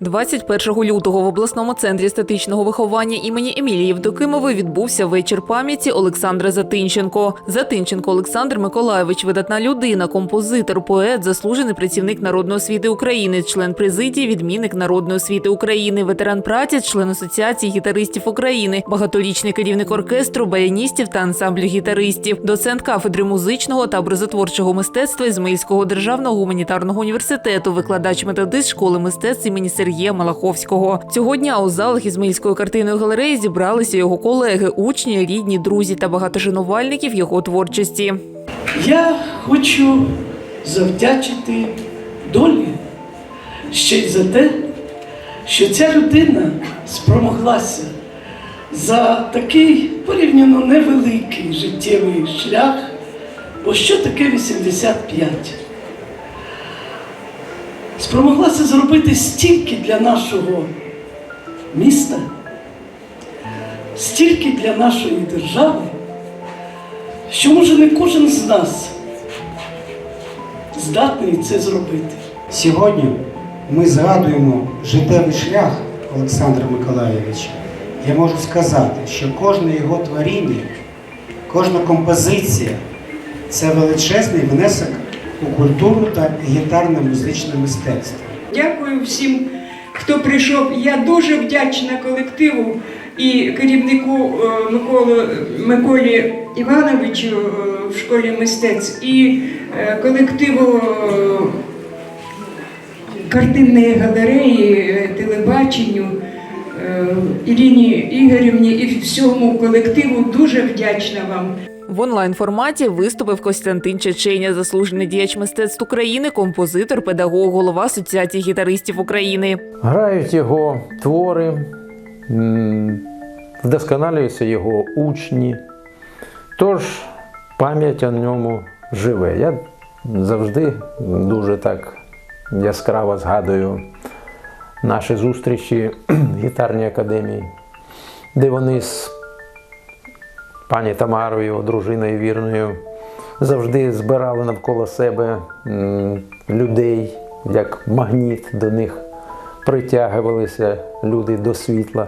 21 лютого в обласному центрі статичного виховання імені Емілії Євдокимової відбувся вечір пам'яті Олександра Затинченко. Затинченко Олександр Миколайович, видатна людина, композитор, поет, заслужений працівник народної освіти України, член президії, відмінник народної освіти України, ветеран праці, член асоціації гітаристів України, багаторічний керівник оркестру, баяністів та ансамблю гітаристів, доцент кафедри музичного та образотворчого мистецтва Ізмаїльського державного гуманітарного університету, викладач методист школи мистецтв імені Сергія Малаховського. Цього дня у залах Ізмаїльської картинної галереї зібралися його колеги, учні, рідні, друзі та багато шанувальників його творчості. Я хочу завдячити долі ще й за те, що ця людина спромоглася за такий порівняно невеликий життєвий шлях, бо що таке 85? Спромоглася зробити стільки для нашого міста, стільки для нашої держави що може не кожен з нас здатний це зробити. Сьогодні ми згадуємо життєвий шлях Олександра Миколаєвича. Я можу сказати, що кожне його творіння, кожна композиція це величезний внесок у культуру та гітарне музичне мистецтво. Дякую всім, хто прийшов. Я дуже вдячна колективу і керівнику е, Миколу, Миколі Івановичу е, в школі мистецтв і е, колективу картинної галереї, телебаченню. Е, Іріні Ігорівні і всьому колективу дуже вдячна вам. В онлайн форматі виступив Костянтин Чеченя, заслужений діяч мистецтв України, композитор, педагог, голова Асоціації гітаристів України. Грають його твори, вдосконалюються його учні. Тож пам'ять о ньому живе. Я завжди дуже так яскраво згадую наші зустрічі в гітарній академії, де вони з пані Тамарою, його дружиною вірною, завжди збирали навколо себе людей, як магніт до них притягувалися люди до світла.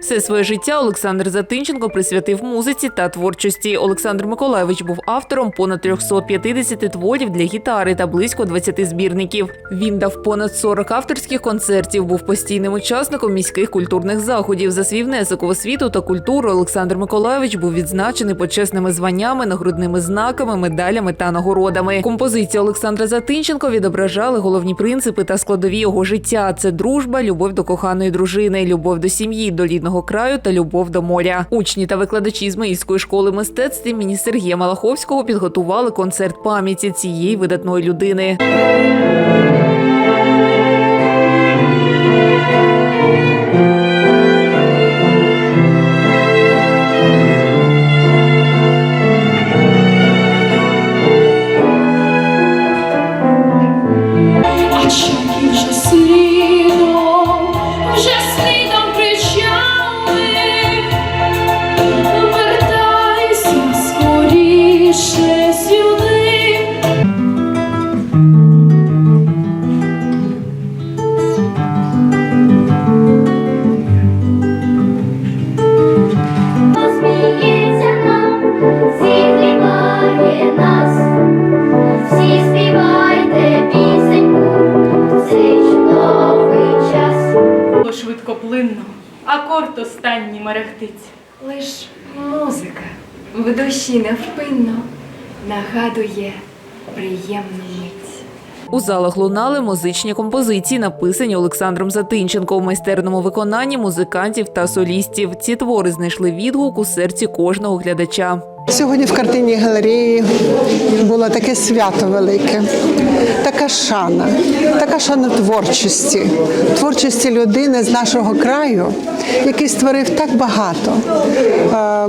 Все своє життя Олександр Затинченко присвятив музиці та творчості. Олександр Миколайович був автором понад 350 творів для гітари та близько 20 збірників. Він дав понад 40 авторських концертів, був постійним учасником міських культурних заходів. За свій внесок у освіту та культуру Олександр Миколайович був відзначений почесними званнями, нагрудними знаками, медалями та нагородами. Композиції Олександра Затинченко відображали головні принципи та складові його життя: це дружба, любов до коханої дружини, любов до сім'ї, до рідного краю та любов до моря. Учні та викладачі з Ізмаїльської школи мистецтв імені Сергія Малаховського підготували концерт пам'яті цієї видатної людини. Було швидкоплинно, акорд останній мерехтить. Лиш музика в душі невпинно нагадує приємну мить. У залах лунали музичні композиції, написані Олександром Затинченко в майстерному виконанні музикантів та солістів. Ці твори знайшли відгук у серці кожного глядача. Сьогодні в картинній галереї було таке свято велике, така шана, така шана творчості, творчості людини з нашого краю, який створив так багато. Е,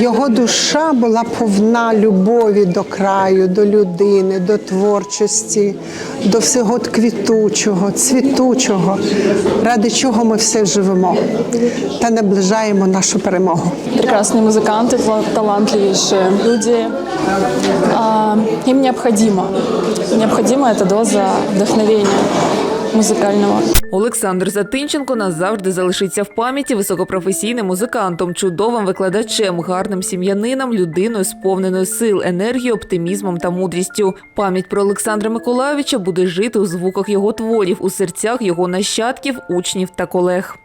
Його душа була повна любові до краю, до людини, до творчості, до всього квітучого, цвітучого, ради чого ми все живемо та наближаємо нашу перемогу. прекрасные музыканты, тла- талантливейшие люди. Им необходимо, необходима эта доза вдохновения. музикального. Олександр Затинченко назавжди залишиться в пам'яті високопрофесійним музикантом, чудовим викладачем, гарним сім'янином, людиною, сповненою сил, енергією, оптимізмом та мудрістю. Пам'ять про Олександра Миколайовича буде жити у звуках його творів, у серцях його нащадків, учнів та колег.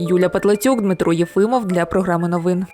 Юля Петлацюк, Дмитро Єфимов для програми новин.